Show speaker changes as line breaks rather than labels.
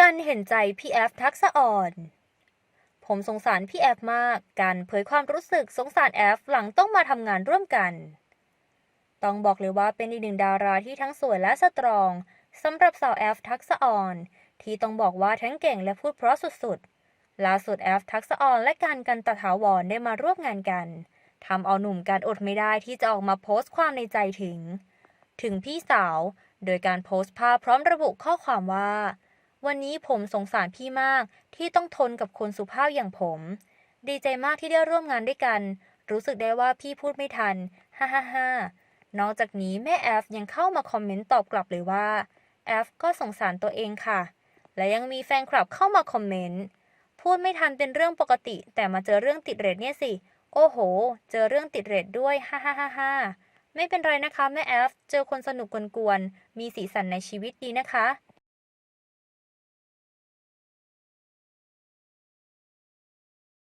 กันเห็นใจพี่แอฟทักษะอ่อน ผมสงสารพี่แอฟมาก การเผยความรู้สึกสงสารแอฟหลังต้องมาทำงานร่วมกัน ต้องบอกเลยว่าเป็นอีกหนึ่งดาราที่ทั้งสวยและสตรองสำหรับสาวแอฟทักษะอ่อน ที่ต้องบอกว่าทั้งเก่งและพูดเพราะสุดๆล่าสุดแอฟทักษะอ่อนและการกันตะถาวรได้มาร่วมงานกันทำเอาหนุ่มการอดไม่ได้ที่จะออกมาโพสต์ความในใจถึง ถึงพี่สาว โดยการโพสต์ภาพพร้อมระบุข้อความว่า วันนี้ผมสงสารพี่มากที่ต้องทนกับคนสุภาพอย่างผม ดีใจมากที่ได้ร่วมงานด้วยกัน รู้สึกได้ว่าพี่พูดไม่ทัน ฮ่าฮ่าฮ่านอกจากนี้แม่แอฟยังเข้ามาคอมเมนต์ตอบกลับเลยว่าแอฟก็สงสารตัวเองค่ะ และยังมีแฟนคลับเข้ามาคอมเมนต์ พูดไม่ทันเป็นเรื่องปกติ แต่มาเจอเรื่องติดเรทเนี่ยสิ โอ้โห เจอเรื่องติดเรทด้วย ฮ่าฮ่าฮ่าฮ่าไม่เป็นไรนะคะแม่แอฟ เจอคนสนุกกวนๆ มีสีสันในชีวิตดีนะคะ